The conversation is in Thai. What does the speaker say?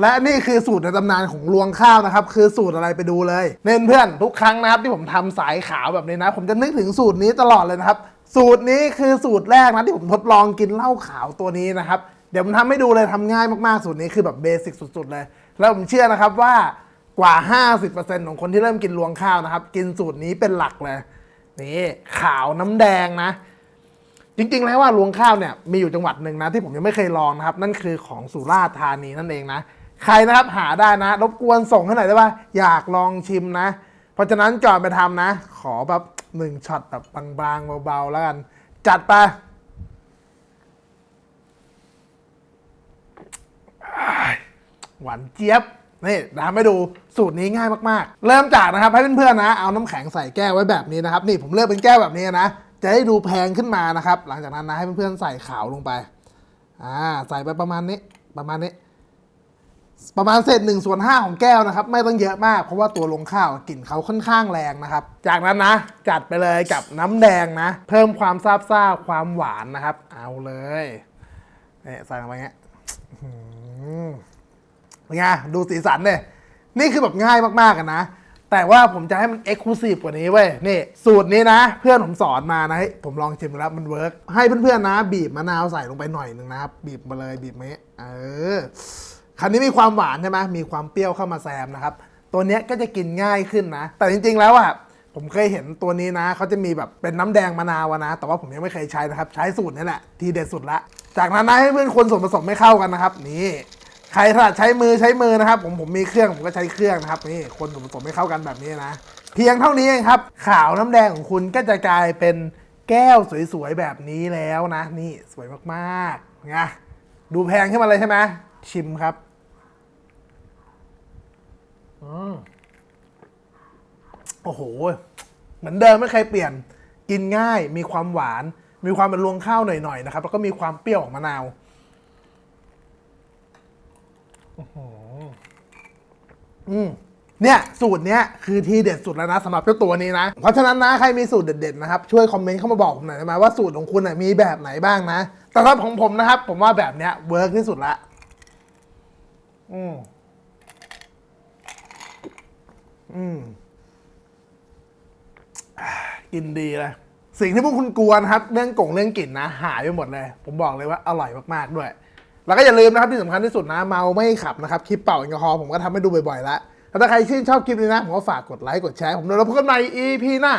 และนี่คือสูตรในตำนานของรวงข้าวนะครับ คือสูตรอะไรไปดูเลยเน้นเพื่อนทุกครั้งนะครับที่ผมทำสายขาวแบบนี้นะ ผมจะนึกถึงสูตรนี้ตลอดเลยนะครับ สูตรนี้คือสูตรแรกนะที่ผมทดลองกินเหล้าขาวตัวนี้นะครับเดี๋ยวผมทำให้ดูเลยทำง่ายมากๆสูตรนี้คือแบบเบสิกสุด ๆ เลย แล้วผมเชื่อนะครับว่ากว่า 50%ของคนที่เริ่มกินรวงข้าวนะครับ กินสูตรนี้เป็นหลักเลยนี่ขาวน้ำแดงนะ จริงๆแล้วว่ารวงข้าวเนี่ยมีอยู่จังหวัดหนึ่งนะที่ผมยังไม่เคยลองนะครับ นั่นคือของสุราษฎร์ธานีนั่นเองนะ ใครนะครับหาได้นะ รบกวนส่งให้หน่อยได้ป่ะอยากลองชิมนะ เพราะฉะนั้นก่อนไปทำนะ ขอแบบหนึ่งช็อตแบบบางๆเบาๆแล้วกัน จัดไปหวานเจี๊ยบนี่เดี๋ยวทำให้ดูสูตรนี้ง่ายมากๆ เริ่มจากนะครับให้เพื่อนๆนะ เอาน้ำแข็งใส่แก้วไว้แบบนี้นะครับ นี่ผมเลือกเป็นแก้วแบบนี้นะ จะได้ดูแพงขึ้นมานะครับ หลังจากนั้นนะให้เพื่อนๆใส่ขาวลงไป อ่า ใส่ไปประมาณนี้ ประมาณนี้ ประมาณเศษหนึ่งส่วนห้าของแก้วนะครับ ไม่ต้องเยอะมากเพราะว่าตัวลงข้าวกลิ่นเขาค่อนข้างแรงนะครับ จากนั้นนะ จัดไปเลยกับน้ำแดงนะ เพิ่มความซาบซ่าความหวานนะครับ เอาเลยเนี่ยใส่ลงไปเงี้ยเป็นไงดูสีสันเนี่ยนี่คือแบบง่ายมากๆกันนะ แต่ว่าผมจะให้มันเอ็กซ์คลูซีฟกว่านี้เว้ยนี่ สูตรนี้นะ เพื่อนผมสอนมานะผมลองชิมแล้วมันเวิร์กให้เพื่อนๆนะ บีบมะนาวใส่ลงไปหน่อยหนึ่งนะครับ บีบมาเลยบีบเมะเออ คันนี้มีความหวานใช่ไหมมีความเปรี้ยวเข้ามาแซมนะครับ ตัวเนี้ยก็จะกินง่ายขึ้นนะ แต่จริงๆแล้วอะผมเคยเห็นตัวนี้นะ เขาจะมีแบบเป็นน้ำแดงมะนาวนะ แต่ว่าผมยังไม่เคยใช้นะครับ ใช้สูตรนี้แหละ ทีเด็ดสุดละ จากนั้นนะให้เพื่อนคนส่วนผสมไม่เข้ากันนะครับ นี่ใครถนัดใช้มือใช้มือนะครับ ผมผมมีเครื่องผมก็ใช้เครื่องนะครับนี่คนส่วนผสมไม่เข้ากันแบบนี้นะ เพียงเท่านี้เองครับ ขาวน้ำแดงของคุณก็จะกลายเป็นแก้วสวยๆแบบนี้แล้วนะ นี่สวยมากๆไงดูแพงขึ้นมาเลยใช่ไหม ชิมครับ อืมโอ้โห เหมือนเดิมไม่เคยเปลี่ยน กินง่าย มีความหวาน มีความเป็นรวงข้าวหน่อยๆนะครับ แล้วก็มีความเปรี้ยวของมะนาวอืมเนี่ย สูตรเนี้ยคือทีเด็ดสุดแล้วนะสำหรับเจ้าตัวนี้นะ เพราะฉะนั้นนะ ใครมีสูตรเด็ดๆนะครับ ช่วยคอมเมนต์เข้ามาบอกผมหน่อยได้ไหมว่าสูตรของคุณนะมีแบบไหนบ้างนะ แต่สำหรับของผมนะครับ ผมว่าแบบเนี้ยเวิร์กที่สุดละ อืมอืมอ่ากินดีเลยสิ่งที่พวกคุณกลัวนะครับ เรื่องกงเรื่องกลิ่นนะ หายไปหมดเลย ผมบอกเลยว่าอร่อยมากๆด้วย แล้วก็อย่าลืมนะครับที่สำคัญที่สุดนะ เมาไม่ขับนะครับ คลิปเป่าแอลกอฮอล์ผมก็ทำให้ดูบ่อยๆแล้วถ้าใครชื่นชอบคลิปนี้นะ ผมก็ฝากกดไลค์ กดแชร์ ผมเด้วยแล้วพบกันใหม่ EP หน้า